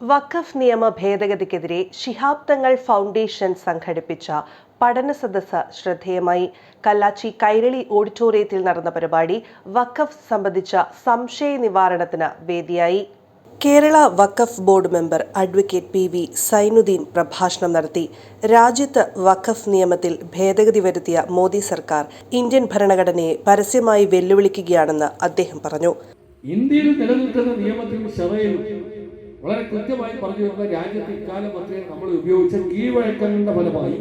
വഖഫ് നിയമ ഭേദഗതിക്കെതിരെ ശിഹാബ് തങ്ങൾ ഫൗണ്ടേഷൻ സംഘടിപ്പിച്ച പഠന സദസ്സ് ശ്രദ്ധേയമായി. കല്ലാച്ചി കൈരളി ഓഡിറ്റോറിയത്തിൽ നടന്ന പരിപാടി വഖഫ് സംബന്ധിച്ച സംശയ നിവാരണത്തിന് വേദിയായി. കേരള വഖഫ് board member advocate P V Zainuddin പ്രഭാഷണം നടത്തി. രാജ്യത്ത് വഖഫ് നിയമത്തിൽ ഭേദഗതി വരുത്തിയ മോദി സർക്കാർ ഇന്ത്യൻ ഭരണഘടനയെ പരസ്യമായി വെല്ലുവിളിക്കുകയാണെന്ന് അദ്ദേഹം പറഞ്ഞു. ഇന്ത്യയിൽ നിലനിൽക്കുന്ന നിയമത്തിലും ഷറയിലും വളരെ കൃത്യമായി പറഞ്ഞു വരുന്ന രാജ്യത്ത് ഇക്കാലം അത്രയും നമ്മൾ ഉപയോഗിച്ച കീഴ്വഴക്കങ്ങളുടെ ഫലമായി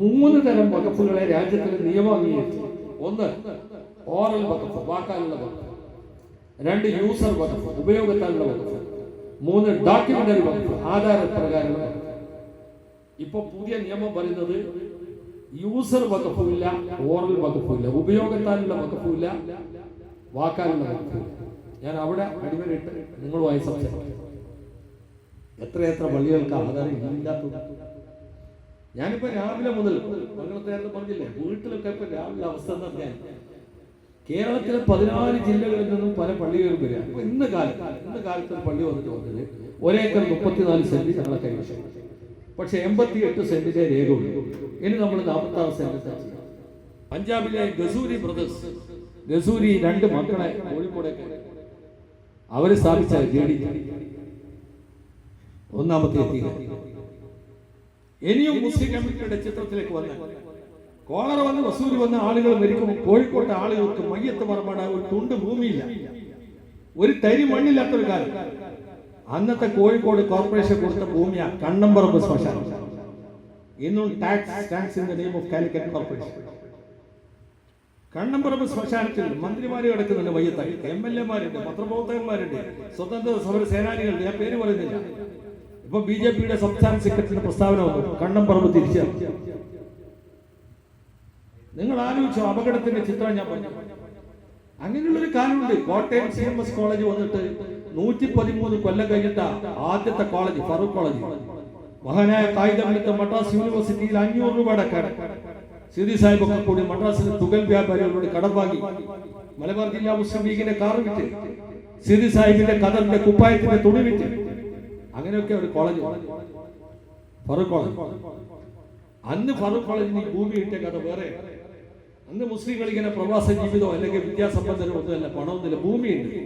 മൂന്ന് തരം വകുപ്പുകളെ രാജ്യത്തിന് നിയമം അംഗീകരിച്ചു. ഒന്ന് ഓറൽ വകുപ്പ് വാക്കാലുള്ള വകുപ്പ്. രണ്ട് യൂസർ വകുപ്പ് ഉപയോഗത്താലുള്ള വകുപ്പ്. മൂന്ന് ഡോക്യുമെന്ററി വകുപ്പ് ആധാര പ്രകാരമുള്ള ഇപ്പൊ പുതിയ നിയമം പറയുന്നത് യൂസർ വകുപ്പുമില്ല ഓറൽ വകുപ്പില്ല ഉപയോഗത്താലുള്ള വകുപ്പില്ല വാക്കാലുള്ള വകുപ്പ് ഞാൻ അവിടെ അടിവരയിട്ട് നിങ്ങളുമായി സംസാരിക്കും. എത്രയെത്ര പള്ളികൾക്ക് ആധാരം ഇല്ലാത്തത്? ഞാനിപ്പോ രാവിലെ മുതൽ നേരത്തെ പറഞ്ഞില്ലേ വീട്ടിലൊക്കെ ഇപ്പൊ രാവിലെ അവസ്ഥ എന്ന് കേരളത്തിലെ പതിനാല് ജില്ലകളിൽ നിന്നും പല പള്ളികളും വരിക. അപ്പൊ ഇന്ന് കാലത്ത് ഇന്ന് കാലത്ത് പള്ളി വന്നിട്ട് വന്നത് ഒരേക്കർ മുപ്പത്തിനാല് സെന്റ് ഞങ്ങളെ കൈവശം പക്ഷെ എൺപത്തി എട്ട് സെന്റിന്റെ രേഖയുള്ളൂ ഇനി നമ്മൾ നാൽപ്പത്തി ആറ് സെന്റ് പഞ്ചാബിലെ ഗസൂരി ബ്രദേഴ്സ് ഗസൂരി രണ്ട് മക്കളെ കോഴിക്കോടേക്ക് അവർ സ്ഥാപിച്ച ജെ ഒന്നാമത്തെ ഇനിയും മുസ്ലിം കമ്മിറ്റിയുടെ ചിത്രത്തിലേക്ക് വന്ന് കോളറ വന്ന് വസൂരി വന്ന ആളുകൾ മരിക്കും. കോഴിക്കോട്ടെ ആളുകൾക്ക് മയ്യത്ത് പറമ്പാട് ഒരു തുണ്ട് ഭൂമിയില്ല. ഒരു തരി മണ്ണില്ലാത്ത ഒരു കാലം. അന്നത്തെ കോഴിക്കോട് കോർപ്പറേഷൻ കൊടുത്ത ഭൂമിയാ കണ്ണമ്പറമ്പ് ശ്മശാനം. ഇന്നും tax tax in the name of Calicut corporation Kannamparamba ശ്മശാനത്തിൽ മന്ത്രിമാര് കിടക്കുന്നുണ്ട് മയ്യത്തായി. എം എൽ എമാരുണ്ട് പത്രപ്രവർത്തകന്മാരുണ്ട് സ്വതന്ത്ര സമര സേനാനികളുണ്ട് ഞാൻ പേര് പറയുന്നില്ല. ഇപ്പൊ ബി ജെ പിയുടെ സംസ്ഥാന സെക്രട്ടറിയുടെ പ്രസ്താവന വന്നു. കണ്ണമ്പറമ്പ് തിരിച്ചു. നിങ്ങൾ ആലോചിച്ചോ അപകടത്തിന്റെ ചിത്രം ഞാൻ പറഞ്ഞു. അങ്ങനെയുള്ളൊരു കാലമുണ്ട് Kottayam C M S college വന്നിട്ട് നൂറ്റി പതിമൂന്ന് കൊല്ലം കഴിഞ്ഞിട്ട ആദ്യത്തെ കോളേജ് ഫറൂഖ് കോളേജ്. മഹാനായ കായികമിത്ത മദ്രാസ് യൂണിവേഴ്സിറ്റിയിൽ അഞ്ഞൂറ് രൂപ കട സിദി സാഹിബ് ഒക്കെ കൂടി മദ്രാസിലെ തുകൽ വ്യാപാരികളോട് കടം വാങ്ങി. മലബാർ ജില്ലാ മുസ്ലിം ലീഗിന്റെ കാർ വിറ്റ്. സിദി സാഹിബിന്റെ കഥറിന്റെ കുപ്പായത്തിന്റെ തുണി വിറ്റ്. അങ്ങനെയൊക്കെ ഒരു കോളേജ് ഫറൂഖ് കോളേജ് അന്ന് ഫറൂഖ് കോളേജിന് ഭൂമി കിട്ടിയ കഥ വേറെ. അന്ന് മുസ്ലിങ്ങൾ ഇങ്ങനെ പ്രവാസ ജീവിതമോ അല്ലെങ്കിൽ വിദ്യാസമ്പന്നരോ ഒന്നുമല്ല പണമൊന്നുമില്ല ഭൂമിയുണ്ട്.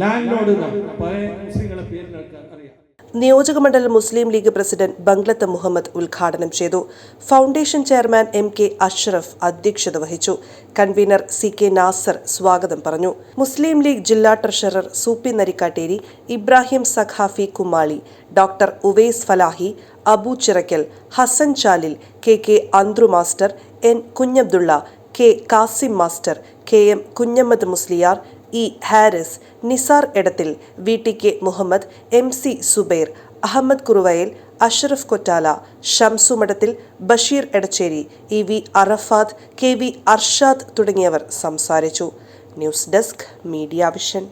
ലാൻഡ് ലോഡ് പഴയ മുസ്ലിങ്ങളെ പേരിനൊക്കെ അറിയാം. നിയോജകമണ്ഡലം മുസ്ലിം ലീഗ് പ്രസിഡന്റ് ബംഗ്ലത്ത് മുഹമ്മദ് ഉദ്ഘാടനം ചെയ്തു. Foundation chairman M K Ashraf അധ്യക്ഷത വഹിച്ചു. കൺവീനർ സി കെ നാസർ സ്വാഗതം പറഞ്ഞു. മുസ്ലിം ലീഗ് ജില്ലാ treasurer Soopy Narikkatteri Ibrahim Saqafi Kumali doctor Uvais Falahi Abu Chirakkal Hasan Chalil K K Anthru master N Kunhabdulla K Kasim master K M Kunhammad Musliyar E Haris Nisar Edathil V T K Muhammad M C Zubair Ahmed Kuruvayal Ashraf Kottala Shamsu Madathil Basheer Edacheri E V Arafad K V Arshad തുടങ്ങിയവർ സംസാരിച്ചു. News desk media vision.